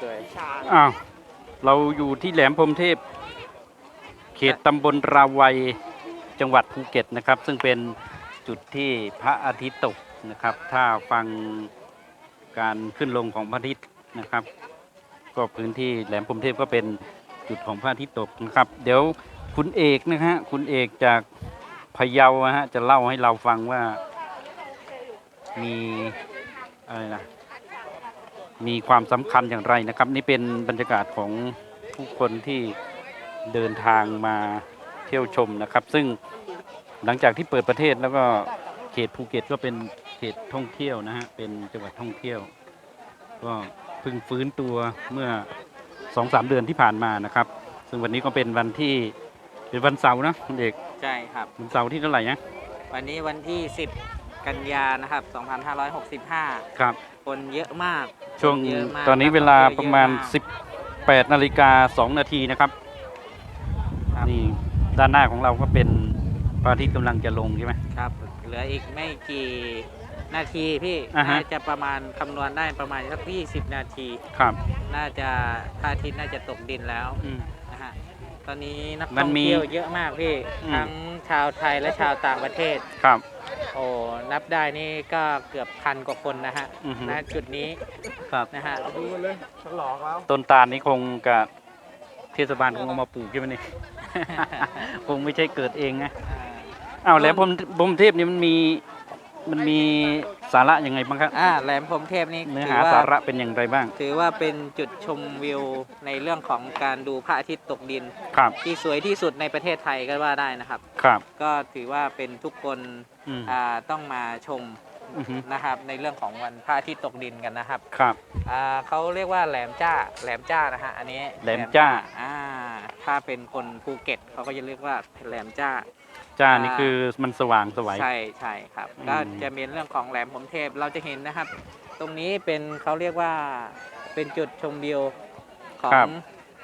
สวยอ้าวเราอยู่ที่แหลมพรมเทพ เขตตำบลราวัยจังหวัดภูเก็ตนะครับ ซึ่งเป็นจุดที่พระอาทิตย์ตกนะครับ ถ้าฟังการขึ้นลงของพระอาทิตย์นะครับ ก็พื้นที่แหลมพรมเทพก็เป็นจุดของพระอาทิตย์ตกนะครับ เดี๋ยวคุณเอกนะฮะคุณเอกจากพะเยาฮะจะเล่าให้เราฟังว่ามีอะไรนะ มีความสำคัญอย่างไรนะครับ นี่เป็นบรรยากาศของผู้คนที่เดินทางมาเที่ยวชมนะครับ ซึ่งหลังจากที่เปิดประเทศแล้วก็เขตภูเก็ตก็เป็นเขตท่องเที่ยวนะฮะเป็นจังหวัดท่องเที่ยว ก็เพิ่งฟื้นตัวเมื่อสองสามเดือนที่ผ่านมานะครับ ซึ่งวันนี้ก็เป็นวันที่เป็นวันเสาร์นะคุณเอกใช่ครับ วันเสาร์ที่เท่าไหร่นะวันนี้วันที่ 10 กันยานะครับ 2565 ครับ คนเยอะมากช่วงเยอะมากตอนนี้นักเวลาท่องเที่ยวประมาณเยอะมาก18นาฬิกา2นาทีนะครับครับนี่ด้านหน้าของเราก็เป็นพระอาทิตย์กำลังจะลงใช่ไหมครับเหลืออีกไม่กี่นาทีพี่อ่าฮะ น่าจะประมาณคำนวณได้ประมาณสัก20 นาที ครับน่าจะพระอาทิตย์น่าจะตกดินแล้วอืม นะฮะตอนนี้นักมัท่นองมีเที่ยวเยอะมากพี่อืม ทั้งชาวไทยและชาวต่างประเทศ ครับ โอ้นับได้นี่ก็เกือบพันกว่าคนนะฮะอือฮึ ณจุดนี้ครับ นะฮะดูเลยฉลองแล้วต้นตาลนี้คงกับเทศบาลคงเอามาปลูกใช่ไหมนี่ คงไม่ใช่เกิดเองนะ อ่า อ้าวแล้วพรหมพรหมเทพนี่มันมีมันมี สาระยังไงบ้างครับ อ่าแหลมพรหมเทพนี่เนื้อถืหาอว่าสาระเป็นอย่างไรบ้าง ถือว่าเป็นจุดชมวิวในเรื่องของการดูพระอาทิตย์ตกดิน ครับ ที่สวยที่สุดในประเทศไทยก็ว่าได้นะครับ ครับ ก็ถือว่าเป็นทุกคนอืมอ่าต้องมาชมอือฮึนะครับ ในเรื่องของวันพระอาทิตย์ตกดินกันนะครับครับ อ่าเขาเรียกว่าแหลมจ้าแหลมจ้านะฮะอันนี้แหลมจ้า อ่าถ้าเป็นคนภูเก็ตเขาก็จะเรียกว่าแหลมจ้า จ้านี่คือมันสว่างสวัย ใช่ใช่ครับอืมก็จะมีเรื่องของแหลมผมเทพเราจะเห็นนะครับ ตรงนี้เป็นเขาเรียกว่าเป็นจุดชมวิวขอครังบ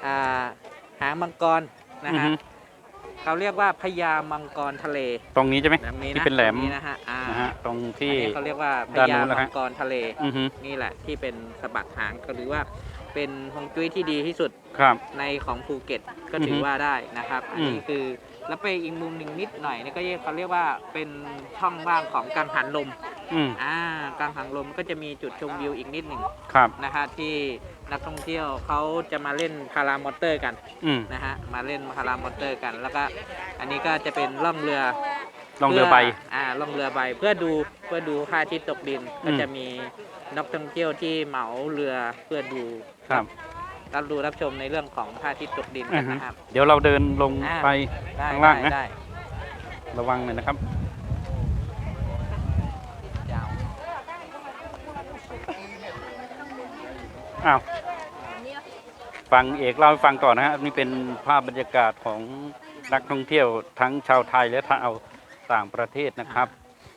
อ่าหางมังกรนะอือฮะฮึเขาเรียกว่าพญามังกรทะเลตรงนี้ใช่ไหมแบบนี้ที่นะเป็นแหลมตรงนี้นะฮะอ่านะฮะตรงอันที่นี้เขาเรียกว่าพด้านญานู้นนะมัฮะ งกรทะเล อือฮึ นี่แหละที่เป็นสะบัดหางก็หรือว่า เป็นฮวงจุ้ยที่ดีที่สุดครับ ในของภูเก็ตก็ถือืออฮึว่าได้นะครับ อันนี้อืม คือแล้วไปอีกมุมหนึ่งนิดหน่อยนี่ก็เรียกเขาเรียกว่าเป็นช่องว่างของกังหันลมอืมอ่ากังหันลมก็จะมีจุดชมวิวอีกนิดหนึ่งครับ นะฮะที่นักท่องเที่ยวเขาจะมาเล่นพารามอเตอร์กันอืมนะฮะมาเล่นพารามอเตอร์กัน แล้วก็อันนี้ก็จะเป็นล่องเรือ ลองเรือใบอ่าล่องเรือใบเพื่อดูเพื่อดูพระอาทิตย์ตกดินอืมก็จะมี นักท่องเที่ยวที่เหมาเรือเพื่อดูครับรับดูรับชมในเรื่องของพระอาทิตย์ตกดินอืกัอนฮึนะครับ เดี๋ยวเราเดินลงอ่า ไป ได้ข้างล่างได้นะ ได้ระวังหน่อยนะครับ ยาวอ้าวฟังเอกเล่าให้ฟังต่อนะฮะนี่เป็นภาพบรรยากาศของนักท่องเที่ยวทั้งชาวไทยและชาวต่างประเทศนะครับ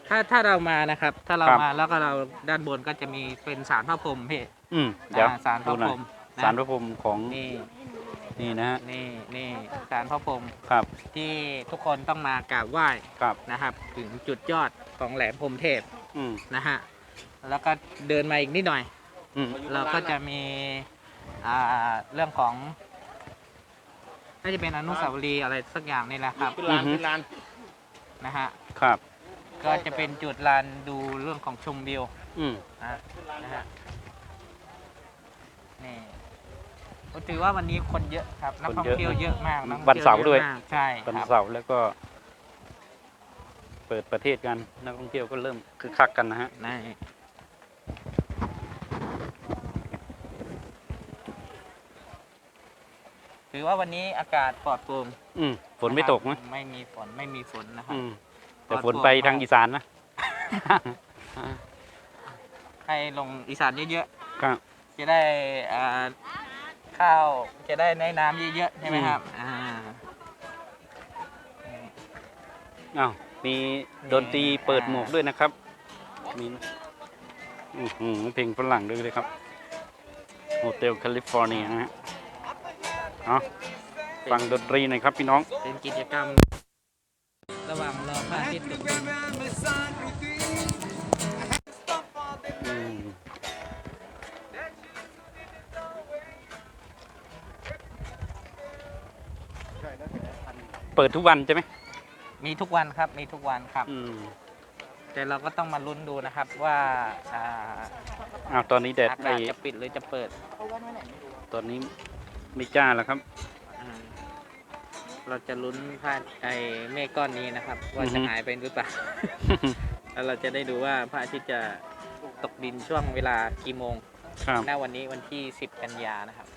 ถ้าถ้าเรามานะครับ ถ้าเราครับมาแล้วก็เราด้านบนก็จะมีเป็นสารพระพรหมพี่อืมเดี๋ยวอ่าสารพดูระหน่พอรยหมนะสารพระพรหมของนี่นี่นะฮะนี่นี่สารพระพรหมครับที่ทุกคนต้องมากราบไหว้ครับนะครับ ถึงจุดยอดของแหลมพรหมเทพอืมนะฮะแล้วก็เดินมาอีกนิดหน่อย อืมเราก็จะมีอ่าเรื่องของน่าจะเป็นอนุสาวรีย์อะไรสักอย่างนี่แหละครับเป็นลานเป็นลานนะฮะ ครับ ก็จะเป็นจุดลานดูเรื่องของชมวิวอืมนะนะฮะนี่ผมถือว่าวันนี้คนเยอะครับนักท่องเที่ยวเยอะมากนักท่องวันที่เสาร์ด้วยอะมากใช่ควันรับเสาร์แล้วก็ เปิดประเทศกันนักท่องเที่ยวก็เริ่มคึกคักกันนะฮะนี่ถือว่าวันนี้อากาศปลอดโปร่งอืมฝนไม่ตกนะ ไม่มีฝนไม่มีฝนนะครับ อืม แต่ฝนไปทางอีสานนะ ให้ลงอีสานเยอะครับๆจะได้อ่าข้าวจะได้ในน้ำเยอะๆใช่ไหมครับอ่าอ้าวมีดนตรีเปิดหมวกด้วยนะครับ มีอื้อหือเพลงฝรั่งด้วยเลยครับโฮเทลแคลิฟอร์เนียนะฮะเอาฟังดนตรีหน่อยครับพี่น้อง เป็นกิจกรรม ระหว่างรอ เปิดทุกวันใช่ไหมมีทุกวันครับ มีทุกวันครับแต่เราก็ต้องมาลุ้นดูนะครับว่าอ่าอ้าวตอนนี้แดดอากาศจะปิดหรือจะเปิด ตอนนี้ไม่จ้าแล้วครับ เราจะลุ้นพระไอ้เมฆก้อนนี้นะครับ ว่าอือฮึ จะหายไปหรือเปล่า แล้วเราจะได้ดูว่าพระอาทิตย์จะตกดินช่วงเวลากี่โมงครับณวันนี้วันที่ 10 กันยานะครับ